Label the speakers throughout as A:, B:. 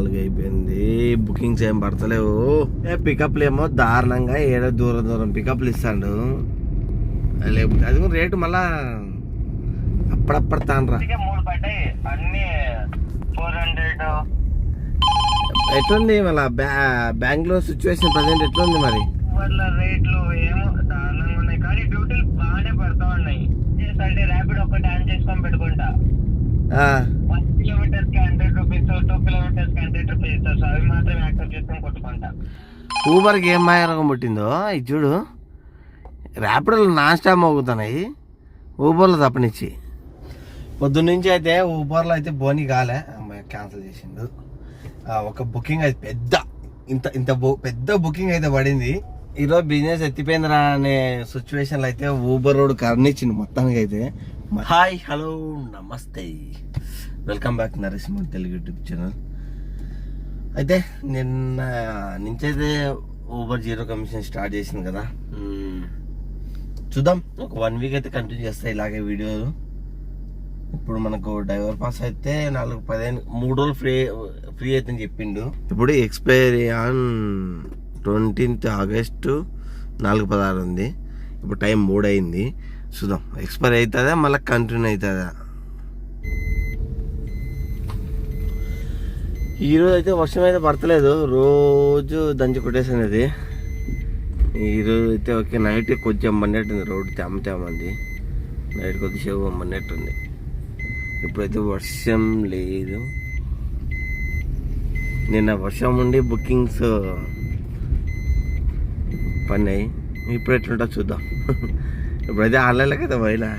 A: నాలుగు అయిపోయింది. బుకింగ్స్ ఏం పడతలేవు. ఏ పికప్లు ఏమో దారుణంగా ఏడో దూరం దూరం పికప్లు ఇస్తాడు. లేకపోతే అది కూడా రేటు మళ్ళా అప్పుడప్పుడు తానరా ఎట్లుంది మళ్ళా? బ్యా బెంగళూరు సిచ్యువేషన్ ప్రజెంట్ ఎట్లుంది మరి?
B: రేట్లు ఏమో దారుణంగా ఉన్నాయి. కానీ డ్యూటీలు బాగానే పడతా ఉన్నాయి. అంటే ర్యాపిడ్ ఒక్కటి ఆన్ చేసుకొని పెట్టుకుంటా
A: ఆ,
B: వన్ కిలోమీటర్స్కి టూ కిలోమీటర్స్ అవి మాత్రం యాక్సెప్ట్ చేసుకొని కొట్టుకుంటా
A: ఊబర్కి ఏం మాయరోగం పుట్టిందో? ఇది చూడు. ర్యాపిడోలు నాన్ స్టాప్ మోగుతున్నాయి. ఊబర్లో తప్పనిచ్చి. పొద్దున్నుంచి అయితే ఊబర్లో అయితే బోని కాలే. అమ్మాయి క్యాన్సిల్ చేసిండు. ఒక బుకింగ్ అయితే పెద్ద. ఇంత ఇంత బు- పెద్ద బుకింగ్ అయితే పడింది. ఈరోజు బిజినెస్ ఎత్తిపోయిందిరా అనే సిచ్యువేషన్లో అయితే ఊబర్ రోడ్ కర్నిచ్చింది మొత్తానికి అయితే హాయ్ హలో నమస్తే. Welcome back Nareshman Telugu YouTube channel అయితే నిన్న నుంచి అయితే ఊబర్ జీరో కమిషన్ స్టార్ట్ చేసింది కదా. మ్మ్. చూద్దాం. ఒక వన్ వీక్ అయితే కంటిన్యూ చేస్తాయి ఇలాగే వీడియోలు ఇప్పుడు మనకు డ్రైవర్ పాస్ అయితే నాలుగు పదిహేను మూడు రోజులు ఫ్రీ ఫ్రీ అయితే చెప్పిండు. ఇప్పుడు ఎక్స్పైరీ ఆన్ ట్వంటీన్త్ ఆగస్టు నాలుగు పదహారు ఉంది. ఇప్పుడు టైం మూడు అయింది చూద్దాం. ఎక్స్పైర్ అవుతుందా? మళ్ళీ కంటిన్యూ అవుతుందా? ఈరోజు అయితే వర్షం అయితే పడతలేదు. రోజు దంచి కొట్టేసింది. అది ఈరోజు అయితే ఓకే నైట్ కొంచెం మన్నట్టుంది రోడ్డు తేమ తేమ నైట్ కొద్దిసేపు మన్నట్టుంది ఇప్పుడైతే వర్షం లేదు. నిన్న వర్షం ఉండి బుకింగ్స్ పన్నాయి. ఇప్పుడు ఎట్లుంటో చూద్దాం. ఇప్పుడైతే ఆన్లైన్లో కదా పోయినా.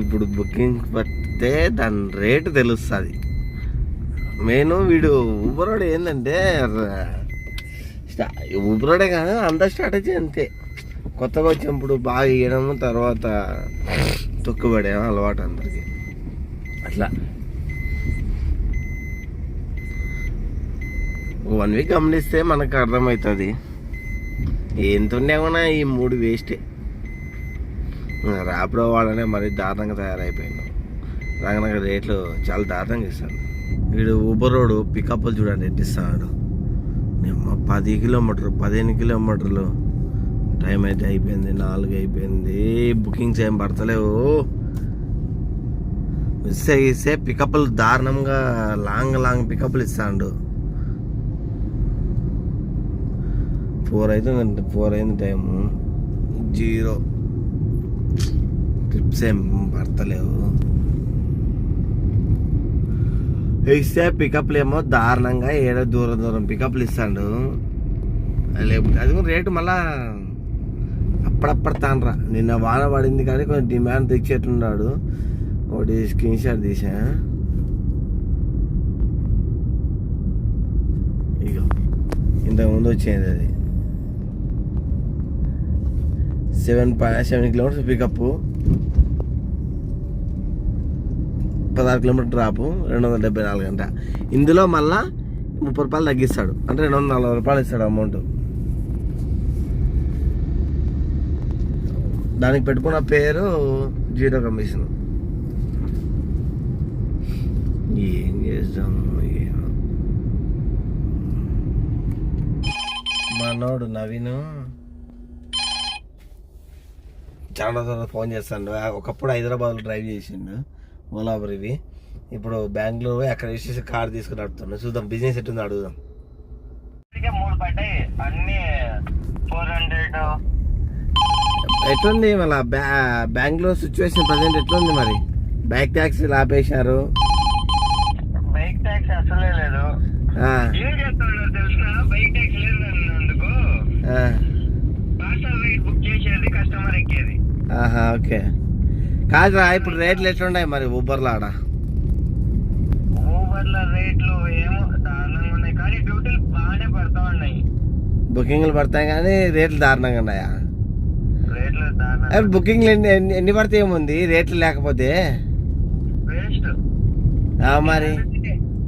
A: ఇప్పుడు బుకింగ్ పడితే దాని రేటు తెలుస్తుంది. మెయిన్ వీడు ఊబరోడు ఏంటంటే ఊబరోడే కాదు అంత స్ట్రాటజీ అంతే. కొత్తగా వచ్చినప్పుడు బాగా ఇవ్వడం తర్వాత తొక్కుబడేమో అలవాటు అందరికి. అట్లా. వన్ వీక్ గమనిస్తే మనకు అర్థమవుతుంది. ఎంత కూడా ఈ మూడు వేస్టే. రాబడో వాడనే మరి దారుణంగా తయారైపోయింది రాగనగర రేట్లు చాలా దారుణంగా ఇస్తాడు. వీడు ఊబర్ పికప్లు చూడండి ఎట్టిస్తాడు పది కిలోమీటర్లు పదిహేను కిలోమీటర్లు. టైం అయితే అయిపోయింది నాలుగు అయిపోయింది. బుకింగ్స్ ఏం పడతలేవు. మిస్ ఇస్తే పికప్లు దారుణంగా లాంగ్ లాంగ్ పికప్లు ఇస్తాడు. ఫోర్ అవుతుంది ఫోర్ అయింది టైము జీరో ట్రిప్స్ ఏం పడతలేవు. ఇస్తే పికప్లు ఏమో దారుణంగా ఏడో దూరం దూరం పికప్లు ఇస్తాడు. లేకపోతే అది కూడా రేటు మళ్ళా అప్పుడప్పుడు తానరా నిన్న వాన పడింది కానీ కొంచెం డిమాండ్ తెచ్చేట్టున్నాడు. ఒకటి స్క్రీన్ షాట్ తీసా. ఇక ఇంతకుముందు వచ్చేది అది. Seven point seven kilometres pickup పదహారు కిలోమీటర్ డ్రాపు రెండు వందల డెబ్బై నాలుగు గంట. ఇందులో మళ్ళా ముప్పై రూపాయలు తగ్గిస్తాడు. అంటే రెండు వందల నలభై రూపాయలు ఇస్తాడు అమౌంట్ దానికి పెట్టుకున్న పేరు జీరో కమిషన్. ఏం చేద్దాం మనోడు నవీన్. చాలా ఫోన్ చేస్తాడు. ఒకప్పుడు హైదరాబాద్లో డ్రైవ్ చేసిండు. ఓలాబర్ ఇవి ఇప్పుడు బెంగళూరు అక్కడ వేసేసి కార్ తీసుకుని నడుతున్నాడు చూద్దాం బిజినెస్ ఎట్టుందో అడుగుదాం.
B: మూడు పడ్డాయి. అన్ని ఫోర్ హండ్రెడ్.
A: ఎట్లుంది మళ్ళా? బెంగళూరు సిచ్యువేషన్ ప్రజెంట్ ఎట్లుంది మరి? బైక్ ట్యాక్సీలు ఆపేశారు
B: బైక్ ట్యాక్సీ అసలే లేదు.
A: ఆ,
B: ఏం చేస్తాడో తెలుసా? బైక్ ట్యాక్సీ లేదు అన్నందుకు
A: ఆ,
B: పార్సల్ రైడ్ బుక్ చేసేది కస్టమర్ ఎక్కేది.
A: ఆహా ఓకే. కాదురా ఇప్పుడు రేట్లు ఎట్లున్నాయి మరి ఊబర్లో ఆడ?
B: ఊబర్ల రేట్లు ఏమో దారుణంగా ఉన్నాయి. కానీ డ్యూటీలు బాగానే పడతా ఉన్నాయి.
A: బుకింగ్లు పడతాయి కానీ రేట్లు దారుణంగా ఉన్నాయా? బుకింగ్లు ఎన్ని ఎన్ని- పడితే ఏముంది? రేట్లు లేకపోతే? మరి?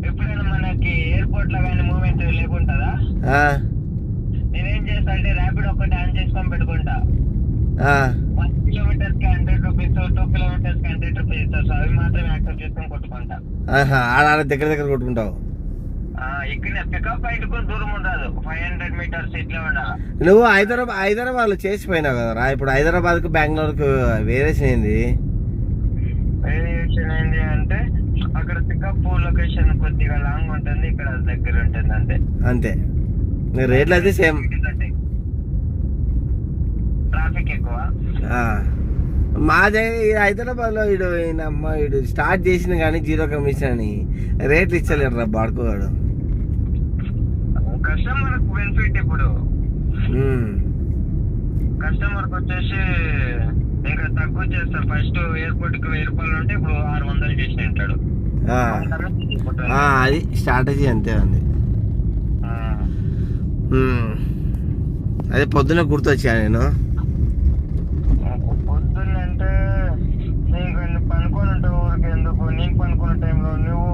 B: ఎప్పుడైనా మనకి ఎయిర్పోర్ట్లో కానీ మూమెంట్ లేకుంటుందా? నేనేం చేస్తా అంటే ర్యాపిడ్ ఒక్కటి ఆన్ చేసుకొని పెట్టుకుంటా.
A: ఆడ దగ్గర దగ్గర కొట్టుకుంటావు? నువ్వు హైదరాబాద్ హైదరాబాద్లో చేసిపోయినావు కదరా ఇప్పుడు హైదరాబాద్కు బెంగళూరుకు వేరేషన్ ఏంది?
B: వేరియేషన్ ఏంటి అంటే అక్కడ పికప్ లొకేషన్ కొద్దిగా లాంగ్ ఉంటుంది ఇక్కడ దగ్గర ఉంటుంది అంతే.
A: అంతే. రేట్లు అయితే సేమ్.
B: ట్రాఫిక్ ఎక్కువ.
A: మాదే హైదరాబాద్లో వీడు ఈయనమ్మ వీడు స్టార్ట్ చేసిన కానీ జీరో కమిషన్ అని. రేట్లు ఇచ్చలేడు రా బాడుకోగాడు
B: కస్టమర్ బెనిఫిట్ ఇప్పుడు.
A: ఉమ్.
B: కస్టమర్కి వచ్చేసి ఇంకా తక్కువ చేస్తారు ఫస్ట్ ఎయిర్పోర్ట్కి వెయ్యి రూపాయలు ఉంటే ఇప్పుడు ఆరు వందలు చేసి ఉంటాడు
A: అది స్ట్రాటజీ అంతే ఉంది. అదే పొద్దున గుర్తొచ్చా నేను
B: పొద్దున్నంటే నీకు నువ్వు పనుకొని ఉంటావు ఊరికి ఎందుకు నేను పనుకున్న టైంలో నువ్వు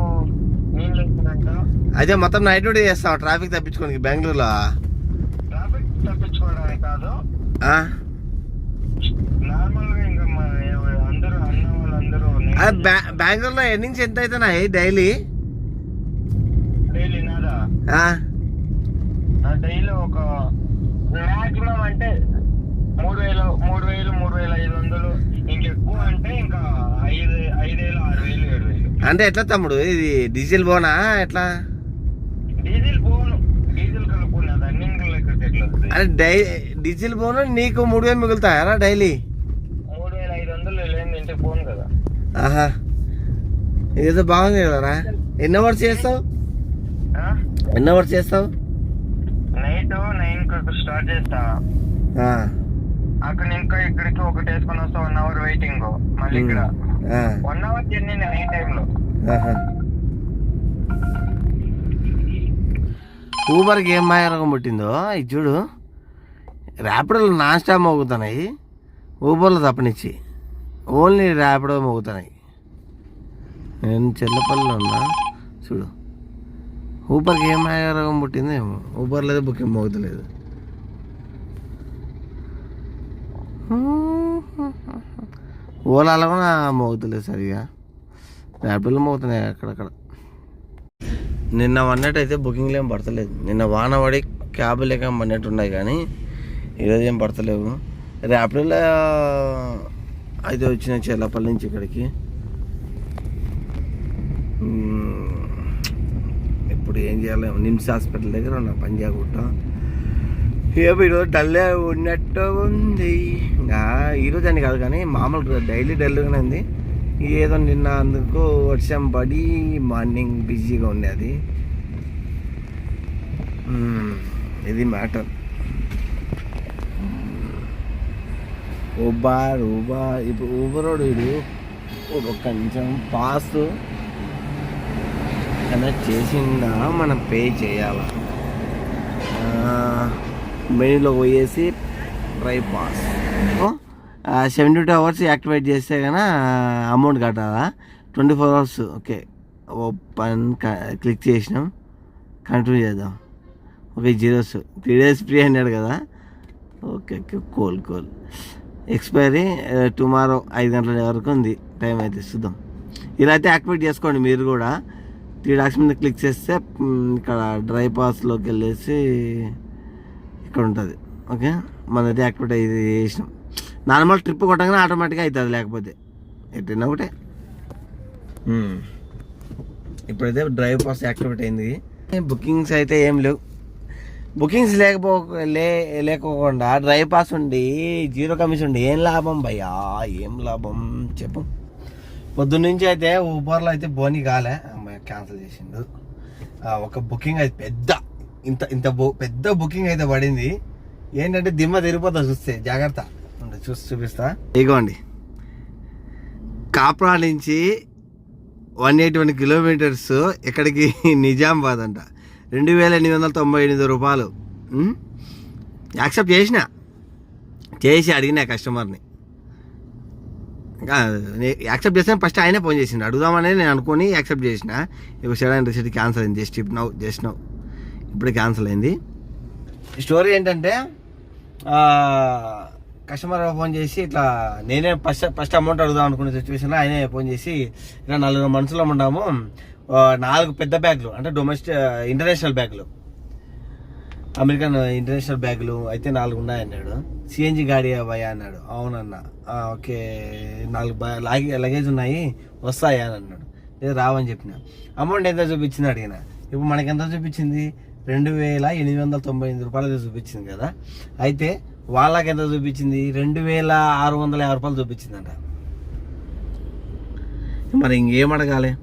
B: నేను లేచినంటావు
A: అయితే మొత్తం నైట్ డ్యూటీ చేస్తావు ట్రాఫిక్ తప్పించుకోనికి బెంగళూరులో.
B: ట్రాఫిక్ కాదు.
A: ఆ?
B: నార్మల్గా ఇంకా అందరూ అన్న వాళ్ళందరూ
A: బెంగళూరులో ఎన్నింగ్స్ ఎంత అవుతున్నాయి డైలీ?
B: డైలీ నాదా? డైలీ ఒక మాక్సిమం అంటే మూడు వేలు మూడు వేలు మూడు వేల ఐదు వందలు. ఇంకెక్కువ అంటే ఇంకా ఐదు ఐదేళ్ళు ఆరు వేలు ఏడు వేలు.
A: అంటే ఎట్లా తమ్ముడు? ఇది డీజిల్ బోనా? ఎట్లా
B: డీజిల్ పోను డీజిల్ కలుపుకున్నా రన్నింగ్ లెక్క ఎట్లా వస్తుంది
A: అరే డై డీజిల్ బోను నీకు మూడు వేలు మిగులుతాయరా డైలీ?
B: మూడు వేల ఐదు వందలు ఇంటికి పోను కదా.
A: ఆహా. ఇదేదో బాగుంది కదరా ఎన్ని అవర్స్ చేస్తావు? ఎన్ని అవర్స్ చేస్తావు?
B: నైట్ నైన్ స్టార్ట్ చేస్తా. అక్కడ ఇంకా ఇక్కడికి ఒకటి వేసుకొని వస్తా వన్ అవర్ వెయిటింగ్. మళ్ళీ ఇక్కడ. వన్ అవర్ జర్నీ నైట్ టైంలో.
A: ఊబర్కి ఏం మాయరకం పుట్టిందో? ఇది చూడు. ర్యాపిడోలు నాన్ స్టాప్ మోగుతున్నాయి. ఊబర్లో తప్పనిచ్చి. ఓన్లీ ర్యాపిడో మోగుతున్నాయి. నేను చెల్లపల్లిలో ఉన్నా చూడు. ఊబర్కి ఏం రోగం పుట్టింది ఏమో. ఊబర్ లేదు బుకింగ్ మోగుతలేదు. ఓలాలో కూడా మోగుతలేదు సరిగా. ర్యాపిడోలు మోగుతున్నాయి అక్కడక్కడ. నిన్న వన్నట్టు అయితే బుకింగ్లు ఏం పడతలేదు. నిన్న వాన పడి క్యాబ్ లేక పడినట్టు ఉన్నాయి కానీ ఈరోజు ఏం పడతలేవు. ర్యాపిడోలో అయితే వచ్చిన చెల్లపల్లి నుంచి ఇక్కడికి. ఇప్పుడు ఏం చేయాలి? నిమ్స్ హాస్పిటల్ దగ్గర ఉన్న పంజాగుట్ట. ఏమో ఈరోజు డల్లే ఉన్నట్టు ఉంది. ఇంకా ఈరోజు అని కాదు కానీ మామూలు డైలీ డల్గానే ఉంది. ఏదో నిన్న అందుకు వర్షం పడి మార్నింగ్ బిజీగా ఉంది ఇది మ్యాటర్. ఊబర్ ఊబర్ ఇప్పుడు ఊబరోడు వీడు కొంచెం పాస్ కనెక్ట్ చేసిందా మనం పే చేయాలా? మెనూలో పోయేసి drive pass. Seventy two hours activate చేస్తే కన అమౌంట్ కట్టాలా? Twenty four hours okay open click చేసినాం. కంటిన్యూ చేద్దాం. Okay zeros. Three days free అన్నాడు కదా. Okay okay. కోల్ కోల్ ఎక్స్పైరీ టుమారో ఐదు గంటల వరకు ఉంది. టైం అయితే చూద్దాం ఇలా అయితే యాక్టివేట్ చేసుకోండి మీరు కూడా. త్రీ డాక్స్ మీద క్లిక్ చేస్తే ఇక్కడ డ్రై పాస్లోకి వెళ్ళేసి ఇక్కడ ఉంటుంది. ఓకే? మనది యాక్టివేట్ అయ్యి చేసినాం. నార్మల్ ట్రిప్ కొట్టగానే ఆటోమేటిక్గా అవుతుంది లేకపోతే. ఎట్టైనా ఒకటే. ఇప్పుడైతే డ్రైవ్ పాస్ యాక్టివేట్ అయింది. బుకింగ్స్ అయితే ఏం లేవు. బుకింగ్స్ లేకపో లే లేకోకుండా డ్రైవ్ పాస్ ఉండి జీరో కమిషన్ ఉండి ఏం లాభం భయ్యా? ఏం లాభం? చెప్పు. పొద్దున్నుంచి అయితే ఊబర్లో అయితే బోని కాలే. అమ్మాయి క్యాన్సిల్ చేసిండు. ఒక బుకింగ్ అయితే పెద్ద ఇంత ఇంత పెద్ద బుకింగ్ అయితే పడింది. ఏంటంటే దిమ్మ తిరిగిపోతా చూస్తే జాగ్రత్త. చూసి చూపిస్తా. ఇగోండి. కాప్రా నుంచి వన్ ఎయిటీ వన్ కిలోమీటర్స్ ఇక్కడికి నిజామాబాద్ అంట. రెండు వేల ఎనిమిది వందల తొంభై ఎనిమిది రూపాయలు. యాక్సెప్ట్ చేసిన? చేసి అడిగిన కస్టమర్ని. ఇంకా యాక్సెప్ట్ చేసిన ఫస్ట్ ఆయనే ఫోన్ చేసిండు. అడుగుదామని నేను అనుకుని యాక్సెప్ట్ చేసిన. ఇప్పుడు సడన్ రిసీట్ క్యాన్సిల్ అయింది. జస్ట్ ఇప్పుడు నవ్వు జస్ట్ నవ్వు. ఇప్పుడు క్యాన్సిల్ అయింది. స్టోరీ ఏంటంటే కస్టమర్ ఫోన్ చేసి ఇట్లా నేనే ఫస్ట్ ఫస్ట్ అమౌంట్ అడుగుదాం అనుకునే సిచ్యువేషన్లో ఆయనే ఫోన్ చేసి ఇట్లా నలుగురు మనుషులు ఉన్నాము నాలుగు పెద్ద బ్యాగులు అంటే డొమెస్టిక్ ఇంటర్నేషనల్ బ్యాగులు. అమెరికన్ ఇంటర్నేషనల్ బ్యాగులు అయితే నాలుగు ఉన్నాయన్నాడు. సిఎన్జి గాడి భయ అన్నాడు. అవునన్నా. ఓకే నాలుగు లాగే లగేజ్ ఉన్నాయి వస్తాయా అని అన్నాడు. లేదు రావని చెప్పిన. అమౌంట్ ఎంత చూపించింది అడిగిన. ఇప్పుడు మనకి ఎంత చూపించింది? రెండు వేల ఎనిమిది వందల తొంభై ఎనిమిది రూపాయలు చూపించింది కదా. అయితే వాళ్ళకి ఎంత చూపించింది? రెండు వేల ఆరు వందల యాభై రూపాయలు చూపించిందంట. మరి ఇంకేం అడగాలి?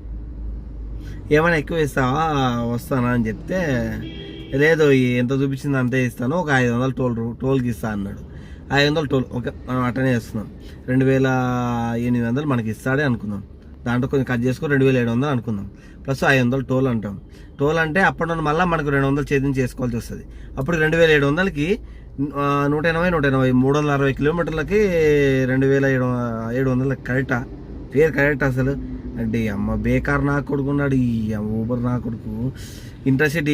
A: ఏమైనా ఎక్కువ ఇస్తావా వస్తానా అని చెప్తే లేదు ఎంత చూపించింది అంతే ఇస్తాను ఒక ఐదు వందలు టోల్ టోల్కి ఇస్తా అన్నాడు. ఐదు వందలు టోల్ ఓకే మనం అట్టనే వేస్తున్నాం రెండు వేల ఎనిమిది వందలు మనకి ఇస్తాడే అనుకుందాం. దాంట్లో కొంచెం కట్ చేసుకుని రెండు వేల ఏడు వందలు అనుకుందాం. ప్లస్ ఐదు వందలు టోల్ అంటాం. టోల్ అంటే అప్పటి నుండి మళ్ళీ మనకు రెండు వందలు చేతిని చేసుకోవాల్సి వస్తుంది. అప్పుడు రెండు వేల ఏడు వందలకి నూట ఎనభై నూట ఎనభై మూడు వందల అరవై కిలోమీటర్లకి రెండు వేల ఏడు ఏడు వందల కరెక్టా? పేరు కరెక్ట్ అసలు? అంటే అమ్మ బేకార్ నా కొడుకున్నాడు ఈ ఊబర్ నా కొడుకు. ఇంటర్సిటీ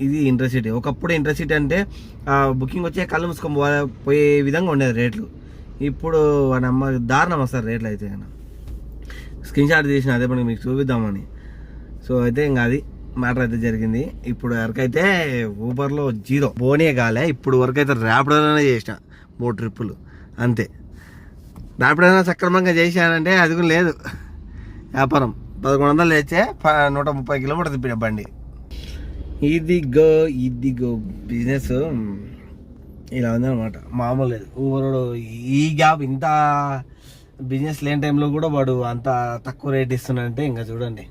A: ఇది ఇంటర్సిటీ. ఒకప్పుడు ఇంటర్సిటీ అంటే బుకింగ్ వచ్చే కళ్ళు మూసుకొని పో- పోయే విధంగా ఉండేది రేట్లు. ఇప్పుడు వాడి అమ్మ దారుణం వస్తారు రేట్లు అయితే. ఆయన స్క్రీన్ షాట్ తీసిన అదే పని మీకు చూపిద్దామని. సో అయితే ఇంకా అది మ్యాటర్ అయితే జరిగింది. ఇప్పుడు వరకైతే ఊబర్లో జీరో. బోనే కాలే ఇప్పుడు వరకు అయితే ర్యాపిడోలోనే చేసిన మూడు ట్రిప్పులు. అంతే. ర్యాపిడోలో సక్రమంగా చేశానంటే అది కూడా లేదు. వ్యాపారం. పదకొండు వందలు తెచ్చే ప- నూట ముప్పై కిలో తిప్పిన బండి. ఇదిగో ఇదిగో బిజినెస్ ఇలా ఉందన్నమాట. మామూలు లేదు. ఊబరోడు ఈ గ్యాప్ ఇంత బిజినెస్ లేని టైంలో కూడా వాడు అంత తక్కువ రేట్ ఇస్తున్నాడంటే ఇంకా చూడండి.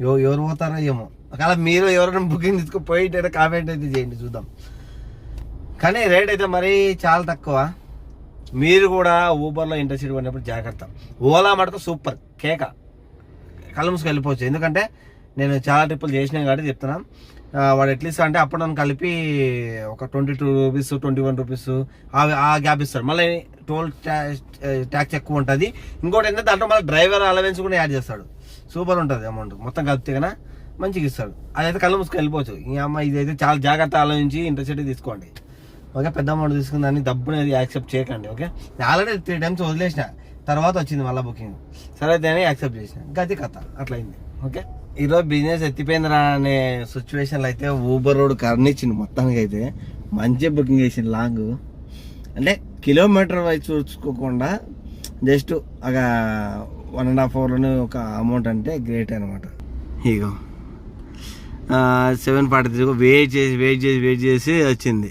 A: ఎవ ఎవరు పోతారో ఏమో. ఒకవేళ మీరు ఎవరైనా బుకింగ్ తీసుకుపోయి కామెంట్ అయితే చేయండి చూద్దాం. కానీ రేట్ అయితే మరీ చాలా తక్కువ. మీరు కూడా ఊబర్లో ఇంటర్సిటీ పడినప్పుడు జాగ్రత్త. ఓలా మటుకు సూపర్. కేక. కళ్ళు మూసుకు వెళ్ళిపోవచ్చు. ఎందుకంటే నేను చాలా ట్రిప్పులు చేసినా కాబట్టి చెప్తున్నాను వాడు ఎట్లీస్ట్ అంటే అప్పుడు నన్ను కలిపి ఒక twenty two rupees twenty one rupees ఆ గ్యాప్ ఇస్తాడు మళ్ళీ టోల్ ట్యాక్స్ ఎక్కువ ఉంటుంది. ఇంకోటి ఏంటంటే దాంట్లో మళ్ళీ డ్రైవర్ అలవెన్స్ కూడా యాడ్ చేస్తాడు. సూపర్ ఉంటుంది అమౌంట్ మొత్తం కలిపితే కన్నా మంచిగా ఇస్తాడు. అదైతే కళ్ళు మూసుకు వెళ్ళిపోవచ్చు. ఈ అమ్మ ఇదైతే చాలా జాగ్రత్త ఆలోచించి ఇంటర్సిటీ తీసుకోండి. ఓకే పెద్ద అమౌంట్ తీసుకుని దాన్ని డబ్బుని యాక్సెప్ట్ చేయకండి. ఓకే ఆల్రెడీ త్రీ టైమ్స్ వదిలేసిన. తర్వాత వచ్చింది మళ్ళీ బుకింగ్ సరే అని యాక్సెప్ట్ చేసిన. గతి కథ. అట్లయింది. ఓకే? ఈరోజు బిజినెస్ ఎత్తిపోయిందిరా అనే సిచ్యువేషన్లో అయితే ఊబర్ రోడ్ కర్నిచ్చింది మొత్తానికి అయితే మంచి బుకింగ్ చేసింది లాంగ్. అంటే కిలోమీటర్ వైజ్ చూసుకోకుండా జస్ట్ ఒక వన్ అండ్ హాఫ్ అవర్లోనే ఒక అమౌంట్ అంటే గ్రేట్ అనమాట ఇగో. సెవెన్ ఫార్టీ త్రీ వెయిట్ చేసి వెయిట్ చేసి వెయిట్ చేసి వచ్చింది.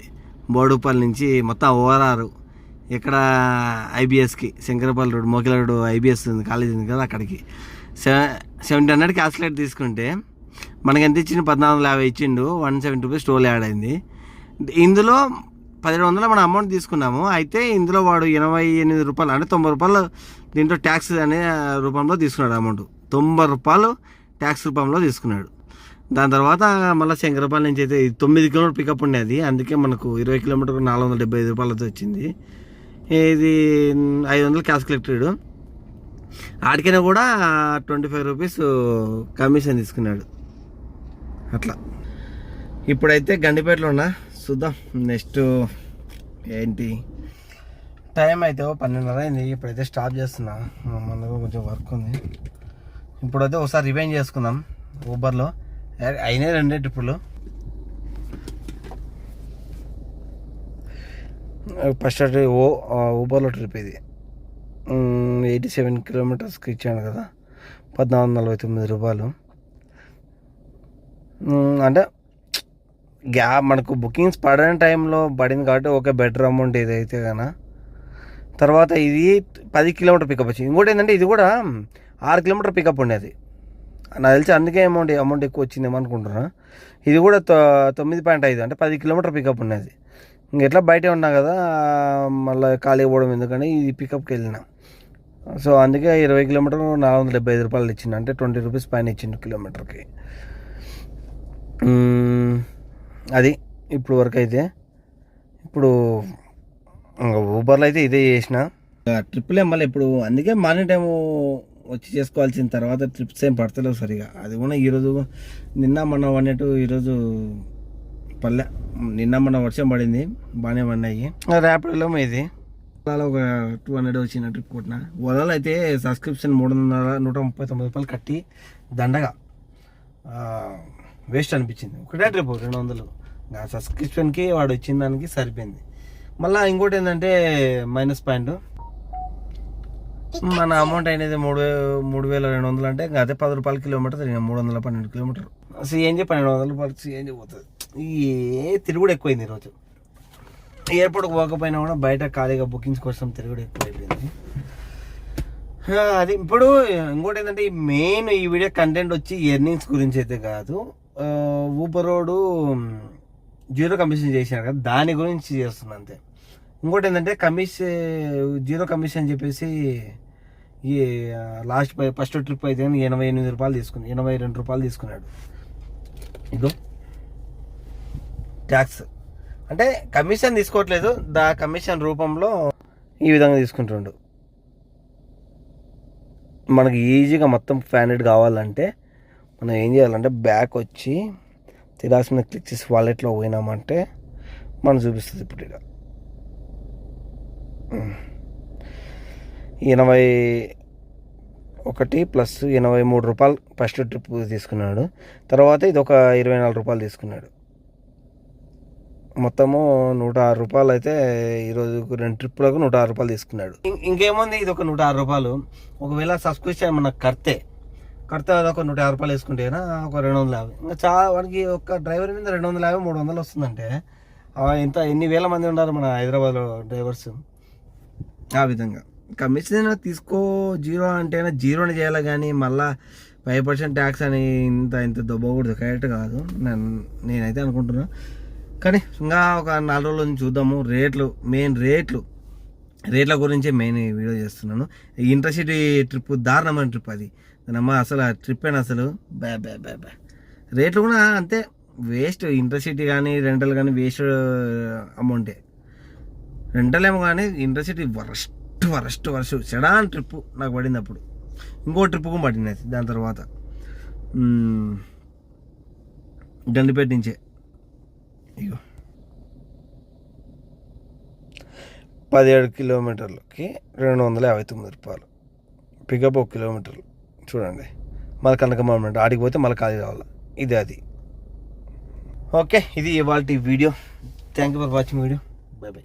A: బోడుపల్లి నుంచి మొత్తం ఓవరారు ఇక్కడ ఐబిఎస్కి Shankarpally road Mokila road IBS ఉంది కాలేజ్ ఉంది కదా అక్కడికి. సెవెన్ సెవెంటీ హండ్రెడ్ క్యాల్కులేట్ తీసుకుంటే మనకి ఎంత ఇచ్చిండు? పద్నాలుగు వందల యాభై ఇచ్చిండు one seventy rupees toll add అయింది. ఇందులో పదిహేడు వందలు మనం అమౌంట్ తీసుకున్నాము. అయితే ఇందులో వాడు ఎనభై ఎనిమిది రూపాయలు అంటే తొంభై రూపాయలు దీంట్లో ట్యాక్స్ అనే రూపంలో తీసుకున్నాడు అమౌంట్ తొంభై రూపాయలు ట్యాక్స్ రూపంలో తీసుకున్నాడు. దాని తర్వాత మళ్ళీ శంకరపల్లి నుంచి అయితే తొమ్మిది కిలోమీటర్ పికప్ ఉండేది అందుకే మనకు ఇరవై కిలోమీటర్ నాలుగు వందల డెబ్బై ఐదు రూపాయలతో వచ్చింది. ఇది ఐదు వందలు క్యాష్ కలెక్టెడ్ ఆడికైనా కూడా ట్వంటీ ఫైవ్ రూపీస్ కమిషన్ తీసుకున్నాడు. అట్లా. ఇప్పుడైతే గండిపేటలో ఉన్నా. చూద్దాం. నెక్స్ట్ ఏంటి? టైం అయితే పన్నెండున్నర అయింది. ఇప్పుడైతే స్టాప్ చేస్తున్నా. మనకు కొంచెం వర్క్ ఉంది. ఇప్పుడైతే ఒకసారి రివైండ్ చేసుకుందాం. ఊబర్లో అయినాయి రెండే ట్రిప్పులు. ఫస్ట్ ఓ ఊబర్లో ట్రిప్ ఇది. ఎయిటీ సెవెన్ కిలోమీటర్స్కి ఇచ్చాను కదా. పద్నాలుగు నలభై తొమ్మిది రూపాయలు. అంటే గ్యా మనకు బుకింగ్స్ పడని టైంలో పడింది కాబట్టి ఓకే బెటర్ అమౌంట్ ఇదైతే కన తర్వాత ఇది పది కిలోమీటర్ పికప్ వచ్చింది. ఇంకోటి ఏంటంటే ఇది కూడా ఆరు కిలోమీటర్ పికప్ ఉండేది. నాకు తెలిసి అందుకే అమౌంట్ అమౌంట్ ఎక్కువ వచ్చిందేమో అనుకుంటున్నా. ఇది కూడా తొమ్మిది పాయింట్ ఐదు అంటే పది కిలోమీటర్ పికప్ ఉన్నది ఇంక ఎట్లా బయటే ఉన్నా కదా మళ్ళీ ఖాళీ పోవడం ఎందుకని ఇది పికప్కి వెళ్ళిన. సో అందుకే ఇరవై కిలోమీటర్ నాలుగు వందల డెబ్బై ఐదు రూపాయలు ఇచ్చిండు. అంటే ట్వంటీ రూపీస్ పైన ఇచ్చిండు కిలోమీటర్కి. అది ఇప్పుడు వరకు అయితే. ఇప్పుడు ఊబర్లో అయితే ఇదే చేసిన. ట్రిప్లే మళ్ళీ ఇప్పుడు అందుకే మార్నింగ్ టైం వచ్చి చేసుకోవాల్సిన తర్వాత ట్రిప్స్ ఏం పడతలేవు సరిగా. అది కూడా ఈరోజు నిన్న మొన్న పడినట్టు ఈరోజు పల్లె. నిన్న మొన్న వర్షం పడింది బాగానే పడినాయి. ర్యాపిడ్లో ఇది. ఓలాలో ఒక టూ హండ్రెడ్ వచ్చిన ట్రిప్ కొట్టిన ఓలాలో అయితే సబ్స్క్రిప్షన్ మూడు వందల నూట ముప్పై తొమ్మిది రూపాయలు కట్టి దండగా వేస్ట్ అనిపించింది. ఒకటే ట్రిప్ రెండు వందలు. సబ్స్క్రిప్షన్కి వాడు ఇచ్చిన దానికి సరిపోయింది. మళ్ళీ ఇంకోటి ఏంటంటే మైనస్ పాయింట్. మన అమౌంట్ అనేది మూడు మూడు వేల రెండు వందలు అంటే అదే పది రూపాయల కిలోమీటర్ మూడు వందల పన్నెండు కిలోమీటర్. సిఎన్జి పన్నెండు వందల రూపాయలు సిఎన్జి పోతుంది ఏ తిరుగుడు ఎక్కువైంది ఈరోజు. ఎయిర్పోర్ట్కి పోకపోయినా కూడా బయట ఖాళీగా బుకింగ్స్ కోసం తిరుగుడు ఎక్కువైపోయింది. అది ఇప్పుడు ఇంకోటి ఏంటంటే ఈ మెయిన్ ఈ వీడియో కంటెంట్ వచ్చి ఎర్నింగ్స్ గురించి అయితే కాదు. ఊపరోడు జీరో కమిషన్ చేసినారు కదా దాని గురించి చేస్తున్నా అంతే. ఇంకోటి ఏంటంటే కమిషన్ జీరో కమిషన్ చెప్పేసి ఈ లాస్ట్ ఫస్ట్ ట్రిప్ అయితే ఎనభై ఎనిమిది రూపాయలు తీసుకుని ఎనభై రెండు రూపాయలు తీసుకున్నాడు. ఇదో ట్యాక్స్ అంటే కమిషన్ తీసుకోవట్లేదు. దా కమిషన్ రూపంలో ఈ విధంగా తీసుకుంటుండు. మనకి ఈజీగా మొత్తం ఫ్యానెట్ కావాలంటే మనం ఏం చేయాలంటే బ్యాక్ వచ్చి తిరాస్ మీద క్లిక్ చేసి వాలెట్లో పోయినామంటే మనం చూపిస్తుంది ఇప్పుడు ఇక. ఎనభై ఒకటి ప్లస్ ఎనభై మూడు రూపాయలు ఫస్ట్ ట్రిప్ తీసుకున్నాడు. తర్వాత ఇది ఒక ఇరవై నాలుగు రూపాయలు తీసుకున్నాడు. మొత్తము నూట ఆరు రూపాయలు అయితే ఈరోజు రెండు ట్రిప్పులకు నూట ఆరు రూపాయలు తీసుకున్నాడు. ఇంకేముంది? ఇది ఒక నూట ఆరు రూపాయలు. ఒకవేళ సబ్స్క్రిప్షన్ మనకు కడితే కడితే అది ఒక నూట యాభై రూపాయలు వేసుకుంటేనా? ఒక రెండు వందల యాభై. ఇంకా చాలా వాడికి ఒక డ్రైవర్ మీద రెండు వందల యాభై మూడు వందలు వస్తుందంటే ఇంత ఎంత ఎన్ని వేల మంది ఉన్నారు మన హైదరాబాద్లో డ్రైవర్స్? ఆ విధంగా. కమిషన్ తీసుకో జీరో అంటే జీరోని చేయాలి కానీ మళ్ళా ఫైవ్ పర్సెంట్ ట్యాక్స్ అని ఇంత ఇంత దొబ్బకూడదు కరెక్ట్ కాదు. నేను నేనైతే అనుకుంటున్నాను కానీ ఇంకా ఒక నాలుగు రోజుల నుంచి చూద్దాము. రేట్లు మెయిన్ రేట్లు. రేట్ల గురించే మెయిన్ వీడియో చేస్తున్నాను. ఇంటర్సిటీ ట్రిప్ దారుణమైన ట్రిప్ అది. అమ్మ అసలు ఆ ట్రిప్ అయినా అసలు? బ్యా బ్యా బ్యా బ్యా రేట్లు కూడా అంతే. వేస్ట్ ఇంటర్సిటీ కానీ రెంటల్ కానీ వేస్ట్ అమౌంటే రెంటల్ ఏమో కానీ intercity worst worst worst sedan trip నాకు పడింది అప్పుడు. ఇంకో ట్రిప్ కూడా పడింది అది. దాని తర్వాత గండిపేట నుంచే. పదిహేడు కిలోమీటర్లకి రెండు వందల యాభై తొమ్మిది రూపాయలు. పికప్ ఒక కిలోమీటర్లు చూడండి. మళ్ళీ కనకమ్మ ఆడికి పోతే మళ్ళీ ఖాళీ రావాలి ఇది అది. ఓకే ఇది ఇవాళ video. Thank you for watching video bye bye